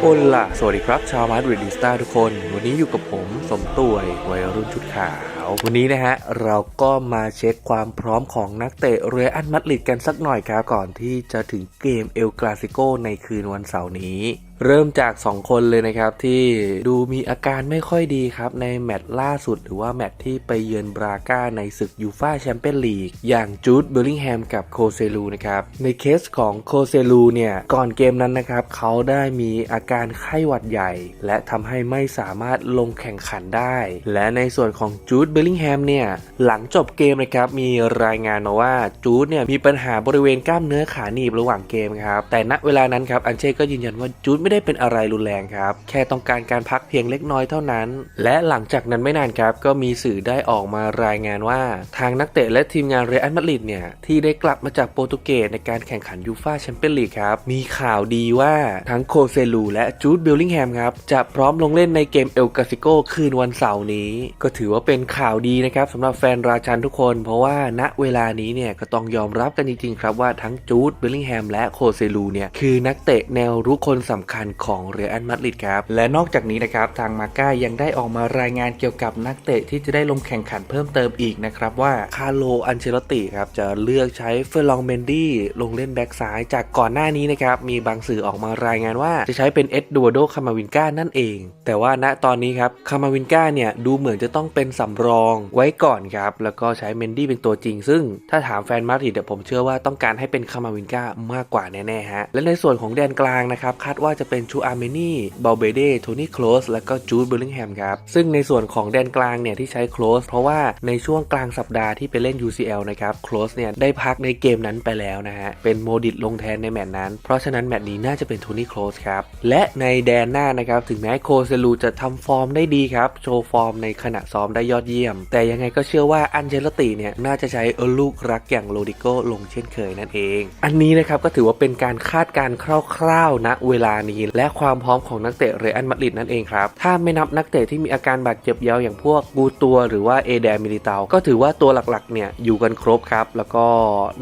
โอล่ะสวัสดีครับ ชาวมาดริดดิสตาทุกคน วันนี้อยู่กับผมสมตุยวัยรุ่นชุดขาว วันนี้นะฮะ เราก็มาเช็คความพร้อมของนักเตะเรอัลมาดริดกันสักหน่อยครับ ก่อนที่จะถึงเกมเอลกราซิโกในคืนวันเสาร์นี้ เริ่มจาก 2 คนเลยนะครับ ที่ดูมีอาการไม่ค่อยดีครับ ในแมตช์ล่าสุด หรือว่าแมตช์ที่ไปเยือนบราก้าในศึกยูฟาแชมเปี้ยนลีกอย่างจูดเบลลิงแฮมกับโคเซลูนะครับ ในเคสของโคเซลูเนี่ย ก่อนเกมนั้นนะครับ เขาได้มีอาการไข้หวัดใหญ่ และทำให้ไม่สามารถลงแข่งขันได้ และในส่วนของจูดเบลลิงแฮมเนี่ย หลังจบเกมนะครับมีรายงานมาว่าจูดเนี่ยมีปัญหาบริเวณกล้ามเนื้อขาหนีบระหว่างเกมครับแต่ณเวลานั้นครับอันเช่ก็ยืนยันว่าจูดไไม่ได้เป็นอะไรรุนแรงครับ แค่ต้องการการพักเพียงเล็กน้อยเท่านั้น และหลังจากนั้นไม่นานครับ ก็มีสื่อได้ออกมารายงานว่า ทางนักเตะและทีมงานเรอัลมาดริดเนี่ย ที่ได้กลับมาจากโปรตุเกสในการแข่งขันยูฟาแชมเปี้ยนลีกครับ มีข่าวดีว่าทั้งโคเซลูและจูดเบลลิงแฮมครับ จะพร้อมลงเล่นในเกมเอลกาซิโกคืนวันเสาร์นี้ ก็ถือว่าเป็นข่าวดีนะครับสำหรับแฟนราชันทุกคน เพราะว่าณเวลานี้เนี่ยก็ต้องยอมรับกันจริงๆครับว่าทั้งจูดเบลลิงแฮมและโคเซลูเนี่ยคือนักเตะแนวรุกคนสำคัญของเรอัลมาดริดครับ และนอกจากนี้นะครับทางมาก้ายังได้ออกมารายงานเกี่ยวกับนักเตะที่จะได้ลงแข่งขันเพิ่มเติมอีกนะครับว่าคาร์โลอันเชลติครับจะเลือกใช้เฟอร์ลองเมนดี้ลงเล่นแบ็กซ้าย จากก่อนหน้านี้นะครับมีบางสื่อออกมารายงานว่าจะใช้เป็นเอ็ดดูโดคามาวินก้านั่นเอง แต่ว่าณตอนนี้ครับคามาวินก้าเนี่ยดูเหมือนจะต้องเป็นสำรองไว้ก่อนครับแล้วก็ใช้เมนดี้เป็นตัวจริง ซึ่งถ้าถามแฟนมาดริดเนี่ยผมเชื่อว่าต้องการให้เป็นคามาวินก้ามากกว่าแน่ๆฮะและในส่วนของแดนกลางนะครับคาดว่าจะเป็นชูอาร์เมนีบาเบเดโทนี่โคลสแล้วก็จูดเบลลิงแฮมครับ ซึ่งในส่วนของแดนกลางเนี่ยที่ใช้โคลสเพราะว่าในช่วงกลางสัปดาห์ที่ไปเล่น UCL นะครับโคลสเนี่ยได้พักในเกมนั้นไปแล้วนะฮะ เป็นโมดิตลงแทนในแมตช์นั้น เพราะฉะนั้นแมตช์นี้น่าจะเป็นโทนี่โคลสครับ และในแดนหน้านะครับถึงแม้โคเซลูจะทำฟอร์มได้ดีครับโชว์ฟอร์มในขณะซ้อมได้ยอดเยี่ยม แต่ยังไงก็เชื่อว่าอันเจลติเนี่ยน่าจะใช้เออลูกรักอย่างโรดิโกลงเช่นเคยนั่นเอง อันนี้นะครับก็ถือว่าเป็นการคาดการณ์คร่าวๆณเวลาีและความพร้อมของนักเตะเรอัลมาดริดนั่นเองครับ ถ้าไม่นับนักเตะที่มีอาการบาดเจ็บยาวอย่างพวกบูตัวหรือว่าเอเดมิลิตาก็ถือว่าตัวหลักๆเนี่ยอยู่กันครบครับ แล้วก็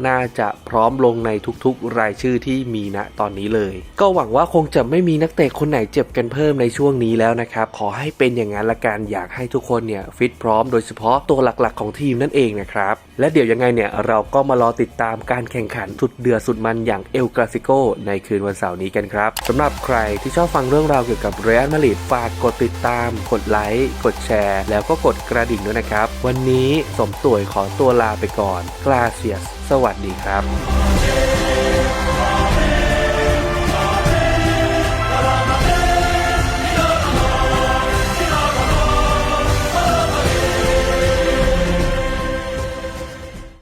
น่าจะพร้อมลงในทุกๆ รายชื่อที่มีณตอนนี้เลย ก็หวังว่าคงจะไม่มีนักเตะคนไหนเจ็บกันเพิ่มในช่วงนี้แล้วนะครับขอให้เป็นอย่างนั้นละกันอยากให้ทุกคนเนี่ยฟิตพร้อมโดยเฉพาะตัวหลักๆของทีมนั่นเองนะครับและเดี๋ยวยังไงเนี่ยเราก็มารอติดตามการแข่งขันสุดเดือดสุดมันอย่างเอลกราซิโกในคืนวันเสาร์นี้กันครับสำหรับใครที่ชอบฟังเรื่องราวเกี่ยวกับเรอัลมาดริดฝากกดติดตาม กดไลค์ กดแชร์ แล้วก็กดกระดิ่งด้วยนะครับ วันนี้สมต่วยขอตัวลาไปก่อนกลาเซียส สวัสดีครับ